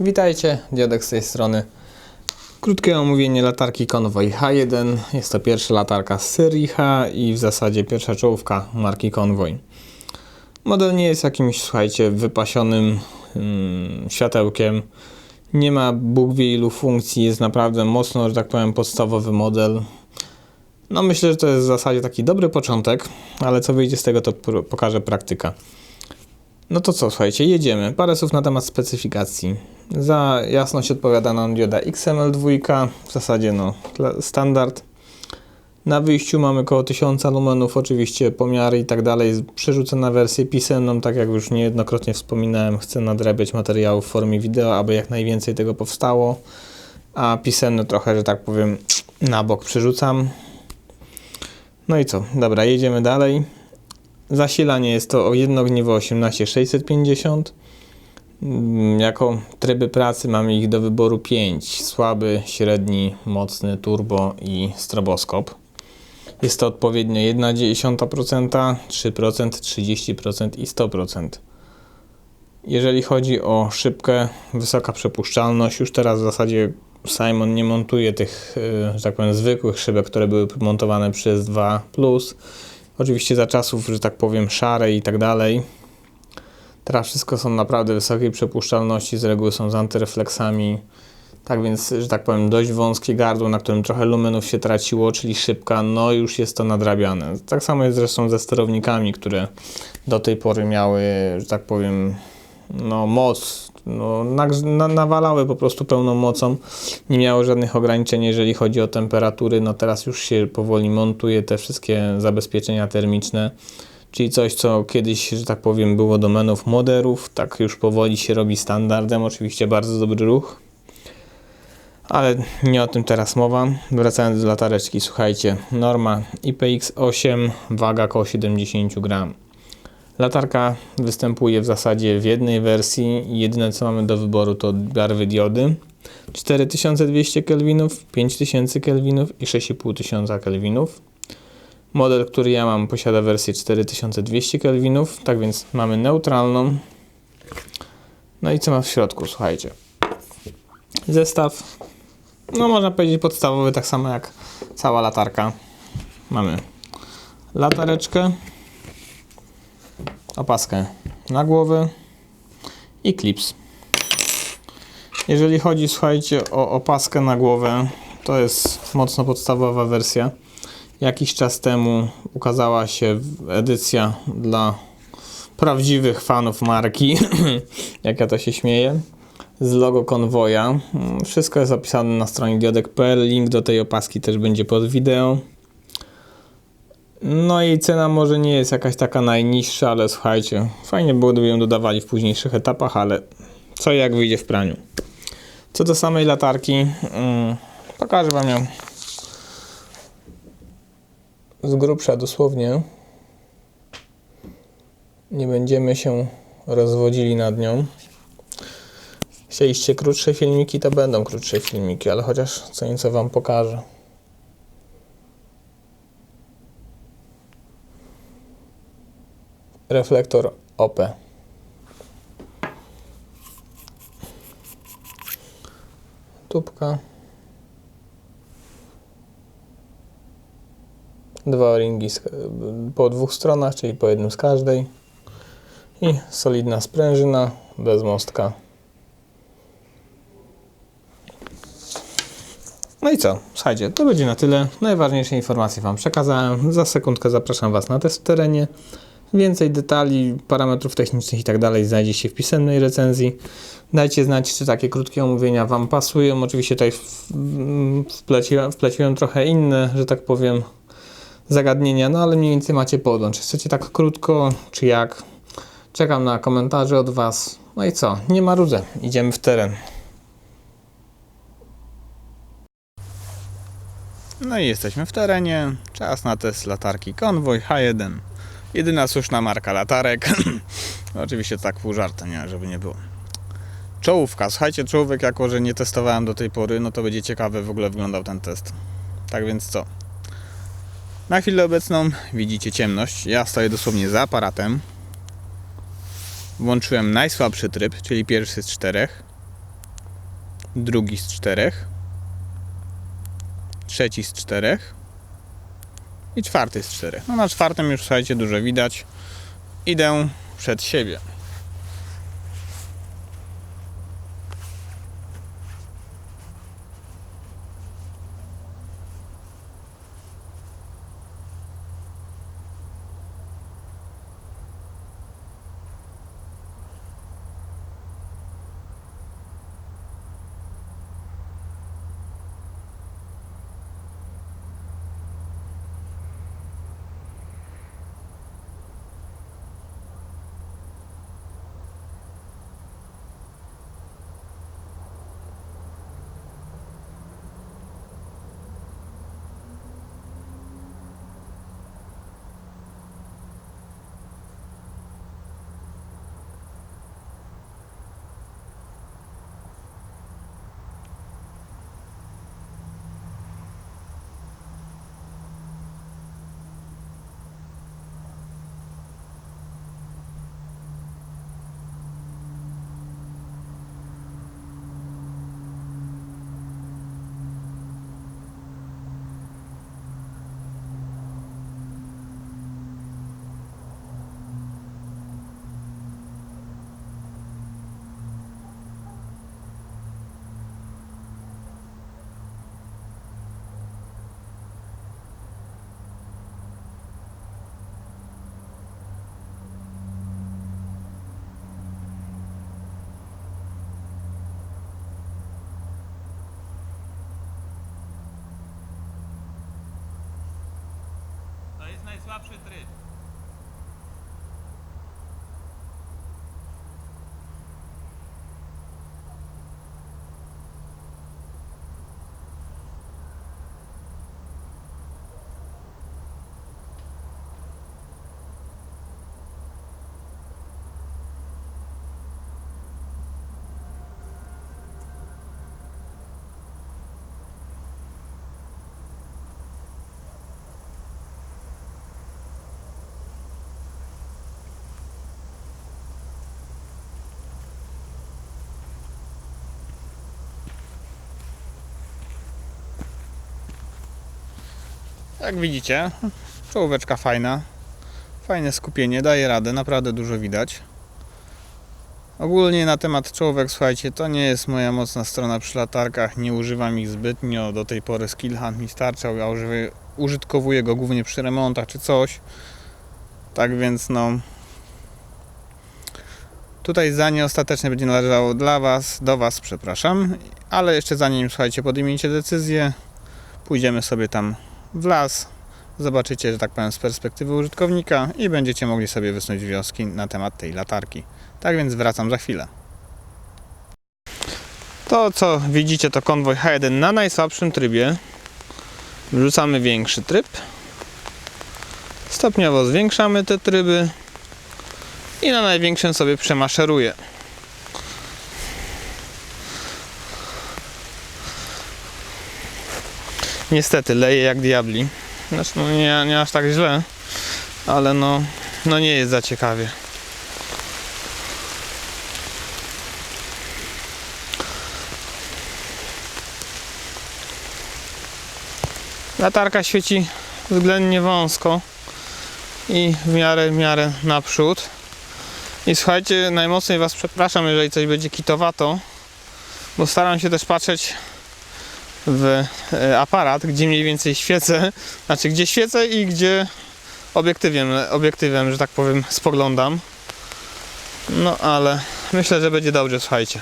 Witajcie, Dziadek z tej strony. Krótkie omówienie latarki Convoy H1. Jest to pierwsza latarka z serii H i w zasadzie pierwsza czołówka marki Convoy. Model nie jest jakimś, słuchajcie, wypasionym mm, światełkiem. Nie ma Bóg wie ilu funkcji, jest naprawdę mocno, że tak powiem, podstawowy model. No myślę, że to jest w zasadzie taki dobry początek, ale co wyjdzie z tego, to pokaże praktyka. No to co, słuchajcie, jedziemy. Parę słów na temat specyfikacji. Za jasność odpowiada nam dioda XML2, w zasadzie no standard. Na wyjściu mamy około 1000 lumenów, oczywiście pomiary i tak dalej. Przerzucę na wersję pisemną, tak jak już niejednokrotnie wspominałem, chcę nadrabiać materiału w formie wideo, aby jak najwięcej tego powstało. A pisemny trochę, że tak powiem, na bok przerzucam. No i co? Dobra, jedziemy dalej. Zasilanie jest to o jedno ogniwo 18650. Mm, Jako tryby pracy mamy ich do wyboru 5. Słaby, średni, mocny, turbo i stroboskop. Jest to odpowiednio 1,1%, 3%, 30% i 100%. Jeżeli chodzi o szybkę, wysoka przepuszczalność, już teraz w zasadzie Simon nie montuje tych, y, że tak powiem, zwykłych szybek, które były montowane przez 2 Oczywiście za czasów, że tak powiem, szarej i tak dalej. Teraz wszystko są naprawdę wysokiej przepuszczalności, z reguły są z antyrefleksami. Tak więc, że tak powiem, dość wąskie gardło, na którym trochę lumenów się traciło, czyli szybka, no już jest to nadrabiane. Tak samo jest zresztą ze sterownikami, które do tej pory miały, że tak powiem, no moc, no, na, na, nawalały po prostu pełną mocą, nie miały żadnych ograniczeń, jeżeli chodzi o temperatury, no teraz już się powoli montuje te wszystkie zabezpieczenia termiczne, czyli coś, co kiedyś, że tak powiem, było domenów moderów, tak już powoli się robi standardem, oczywiście bardzo dobry ruch, ale nie o tym teraz mowa. Wracając do latareczki, słuchajcie, norma IPX8, waga około 70 gram. Latarka występuje w zasadzie w jednej wersji. Jedyne co mamy do wyboru to barwy diody. 4200 kelwinów, 5000 kelwinów i 6500 kelwinów. Model, który ja mam, posiada wersję 4200 kelwinów, tak więc mamy neutralną. No i co ma w środku, słuchajcie. Zestaw, no można powiedzieć podstawowy, tak samo jak cała latarka. Mamy latareczkę, opaskę na głowę i klips. Jeżeli chodzi, słuchajcie, o opaskę na głowę, to jest mocno podstawowa wersja. Jakiś czas temu ukazała się edycja dla prawdziwych fanów marki, jak ja to się śmieję, z logo konwoja. Wszystko jest opisane na stronie diodek.pl. Link do tej opaski też będzie pod wideo. No i cena może nie jest jakaś taka najniższa, ale słuchajcie, fajnie było, ją dodawali w późniejszych etapach, ale co jak wyjdzie w praniu. Co do samej latarki, mm, pokażę Wam ją z grubsza dosłownie. Nie będziemy się rozwodzili nad nią. Chcieliście krótsze filmiki, to będą krótsze filmiki, ale chociaż co nieco Wam pokażę. Reflektor OP. Tubka. Dwa ringi po dwóch stronach, czyli po jednym z każdej. I solidna sprężyna bez mostka. No i co? Słuchajcie, to będzie na tyle. Najważniejsze informacje Wam przekazałem. Za sekundkę zapraszam Was na test w terenie. Więcej detali, parametrów technicznych i tak dalej znajdzie się w pisemnej recenzji. Dajcie znać, czy takie krótkie omówienia Wam pasują. Oczywiście tutaj wpleciłem, wpleciłem trochę inne, że tak powiem, zagadnienia, no ale mniej więcej macie podłącz. Czy chcecie tak krótko, czy jak? Czekam na komentarze od Was. No i co? Nie ma rudzę. Idziemy w teren. No i jesteśmy w terenie. Czas na test latarki Convoy H1. Jedyna słuszna marka latarek. Oczywiście tak pół żartem, nie, żeby nie było. Czołówka. Słuchajcie, czołówek, jako że nie testowałem do tej pory, no to będzie ciekawe w ogóle wyglądał ten test. Tak więc co? Na chwilę obecną widzicie ciemność. Ja stoję dosłownie za aparatem. Włączyłem najsłabszy tryb, czyli pierwszy z czterech. drugi z czterech, trzeci z czterech i czwarty z czterech. No na czwartym już słuchajcie dużo widać. Idę przed siebie. Najsłabszy tryb. Jak widzicie, czołóweczka fajna. Fajne skupienie, daje radę, naprawdę dużo widać. Ogólnie na temat czołówek, słuchajcie, to nie jest moja mocna strona przy latarkach, nie używam ich zbytnio, do tej pory skill hunt mi starczał, ja użytkowuję go głównie przy remontach czy coś. Tak więc no... Tutaj zdanie ostatecznie będzie należało dla Was, do Was, przepraszam, ale jeszcze zanim, słuchajcie, podejmiecie decyzję, pójdziemy sobie tam w las. Zobaczycie, że tak powiem, z perspektywy użytkownika i będziecie mogli sobie wysnuć wnioski na temat tej latarki. Tak więc wracam za chwilę. To, co widzicie, to konwoj H1 na najsłabszym trybie. Wrzucamy większy tryb. Stopniowo zwiększamy te tryby i na największym sobie przemaszeruję. Niestety leje jak diabli. Znaczy, no nie, nie aż tak źle, ale no, no nie jest za ciekawie. Latarka świeci względnie wąsko i w miarę, w miarę naprzód. I słuchajcie, najmocniej Was przepraszam, jeżeli coś będzie kitowato, bo staram się też patrzeć w e, aparat, gdzie mniej więcej świecę, znaczy gdzie świecę i gdzie obiektywem, obiektywem, że tak powiem, spoglądam. No ale myślę, że będzie dobrze, słuchajcie.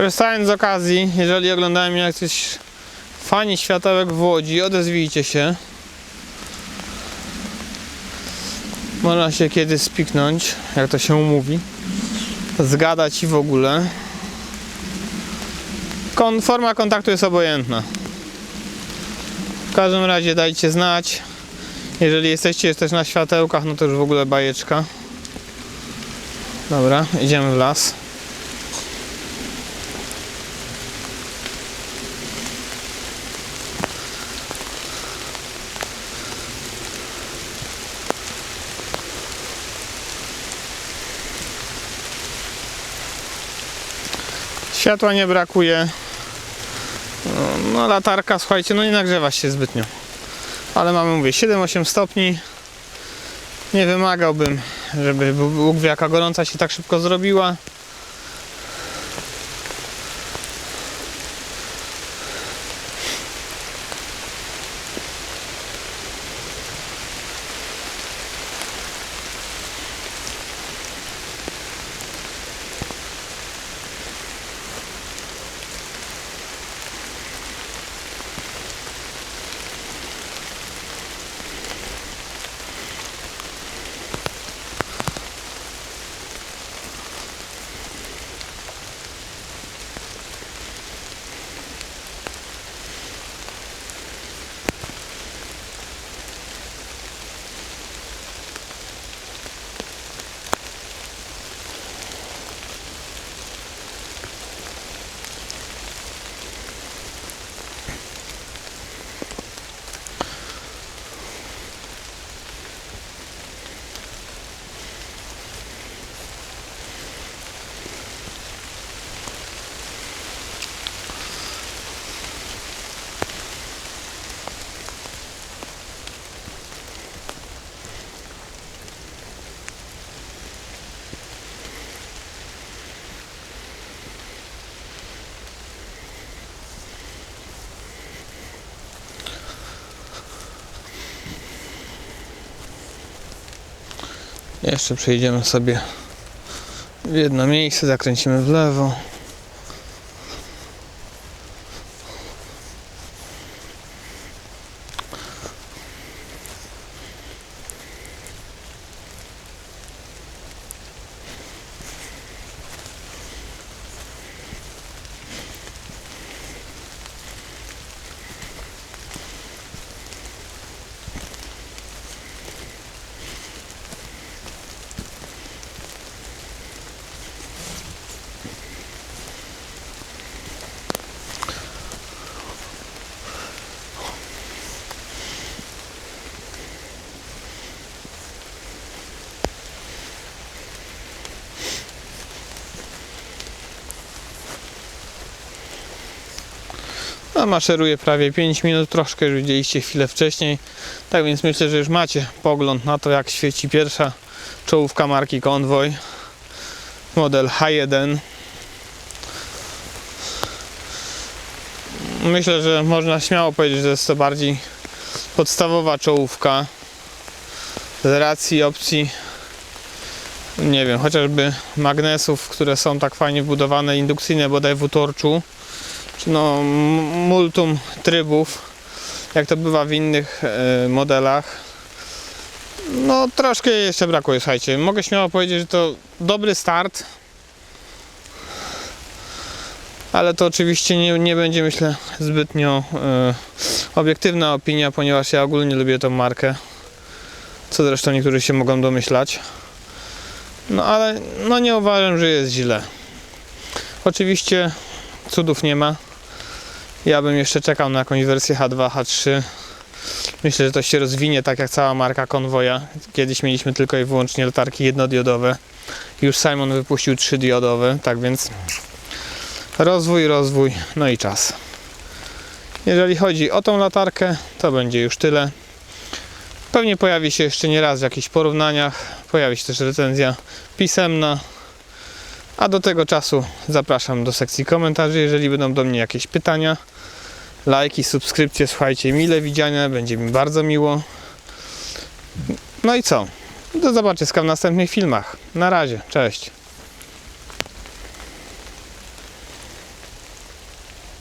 Korzystając z okazji, jeżeli oglądają mnie jacyś fani światełek w Łodzi, odezwijcie się. Można się kiedy spiknąć, jak to się umówi. Zgadać i w ogóle. Kon, forma kontaktu jest obojętna. W każdym razie dajcie znać. Jeżeli jesteście też na światełkach, no to już w ogóle bajeczka. Dobra, idziemy w las. Światła nie brakuje. No, latarka, słuchajcie, no nie nagrzewa się zbytnio. Ale mamy, mówię, 7-8 stopni. Nie wymagałbym, żeby Bóg wie jaka gorąca się tak szybko zrobiła. Jeszcze przejdziemy sobie w jedno miejsce, zakręcimy w lewo. A maszeruje prawie 5 minut, troszkę już widzieliście chwilę wcześniej. Tak więc myślę, że już macie pogląd na to, jak świeci pierwsza czołówka marki Convoy. Model H1. Myślę, że można śmiało powiedzieć, że jest to bardziej podstawowa czołówka. Z racji opcji, nie wiem, chociażby magnesów, które są tak fajnie wbudowane, indukcyjne bodaj w utorczu no, multum trybów, jak to bywa w innych e, modelach. No, troszkę jeszcze brakuje, słuchajcie. Mogę śmiało powiedzieć, że to dobry start, ale to oczywiście nie, nie będzie, myślę, zbytnio e, obiektywna opinia, ponieważ ja ogólnie lubię tą markę, co zresztą niektórzy się mogą domyślać. No, ale no nie uważam, że jest źle. Oczywiście cudów nie ma. Ja bym jeszcze czekał na jakąś wersję H2, H3. Myślę, że to się rozwinie tak jak cała marka konwoja. Kiedyś mieliśmy tylko i wyłącznie latarki jednodiodowe. Już Simon wypuścił trzydiodowe, tak więc rozwój, rozwój, no i czas. Jeżeli chodzi o tą latarkę, to będzie już tyle. Pewnie pojawi się jeszcze nie raz w jakichś porównaniach. Pojawi się też recenzja pisemna. A do tego czasu zapraszam do sekcji komentarzy, jeżeli będą do mnie jakieś pytania. Lajki, subskrypcje, słuchajcie, mile widziane, będzie mi bardzo miło. No i co? Do zobaczenia w następnych filmach. Na razie, cześć.